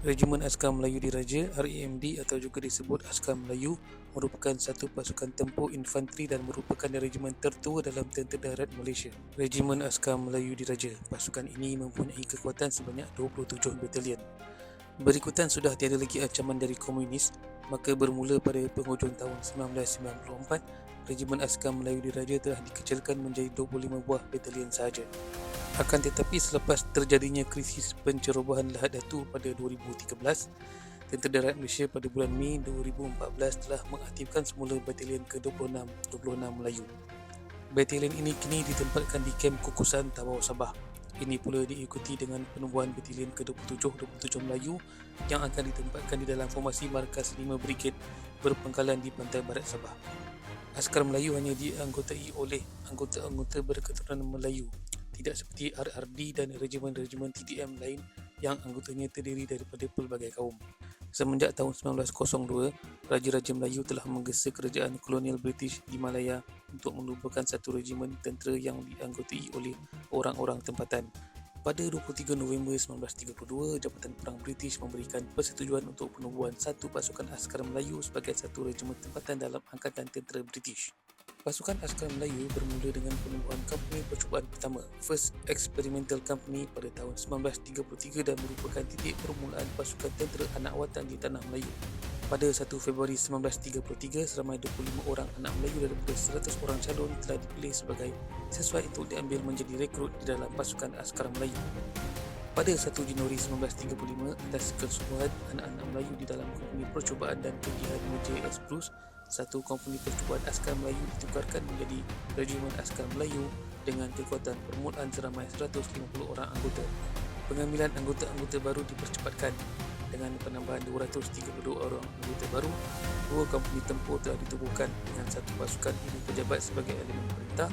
Regimen Askar Melayu Diraja RAMD atau juga disebut Askar Melayu merupakan satu pasukan tempur infanteri dan merupakan regimen tertua dalam tentera darat Malaysia. Regimen Askar Melayu Diraja, pasukan ini mempunyai kekuatan sebanyak 27 batalion. Berikutan sudah tiada lagi ancaman dari komunis, maka bermula pada penghujung tahun 1994, Regimen Askar Melayu Diraja telah dikecilkan menjadi 25 buah batalion sahaja. Akan tetapi selepas terjadinya krisis pencerobohan Lahad Datu pada 2013, Tentera Darat Malaysia pada bulan Mei 2014 telah mengaktifkan semula Batalion ke-26 26 Melayu. Batalion ini kini ditempatkan di kem Kukusan Tawau Sabah. Ini pula diikuti dengan penubuhan Batalion ke-27 27 Melayu yang akan ditempatkan di dalam formasi markas 5 Brigade berpangkalan di pantai barat Sabah. Askar Melayu hanya dianggotai oleh anggota-anggota berketurunan Melayu tidak seperti RRD dan regimen-regimen TDM lain yang anggotanya terdiri daripada pelbagai kaum. Semenjak tahun 1902, Raja-Raja Melayu telah menggesa kerajaan kolonial British di Malaya untuk menubuhkan satu regimen tentera yang dianggotai oleh orang-orang tempatan. Pada 23 November 1932, Jabatan Perang British memberikan persetujuan untuk penubuhan satu pasukan askar Melayu sebagai satu regimen tempatan dalam Angkatan Tentera British. Pasukan Askar Melayu bermula dengan penubuhan company percubaan pertama, First Experimental Company pada tahun 1933 dan merupakan titik permulaan pasukan tentera anak watan di Tanah Melayu. Pada 1 Februari 1933, seramai 25 orang anak Melayu daripada 100 orang calon telah dipilih sebagai sesuai untuk diambil menjadi rekrut di dalam pasukan Askar Melayu. Pada 1 Januari 1935, atas kesubuhan anak-anak Melayu di dalam komponi percubaan dan kegiatan JS Bruce, satu komponi percubaan askar Melayu ditukarkan menjadi Regimen Askar Melayu dengan kekuatan permulaan seramai 150 orang anggota. Pengambilan anggota-anggota baru dipercepatkan dengan penambahan 232 orang anggota baru. Dua komponi tempur telah ditubuhkan dengan satu pasukan ibu pejabat sebagai elemen perintah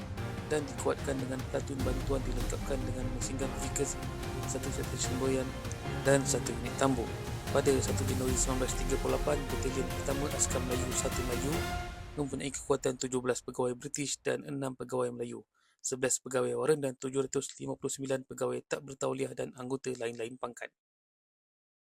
dan dikuatkan dengan platun bantuan dilengkapkan dengan mesin gun vehicles, satu set boyan dan satu unit tambur. Pada 1 Januari 1938, Batalion Pertama Askar Melayu 1 Melayu mempunyai kekuatan 17 pegawai British dan 6 pegawai Melayu, 11 pegawai Warren dan 759 pegawai tak bertauliah dan anggota lain-lain pangkat.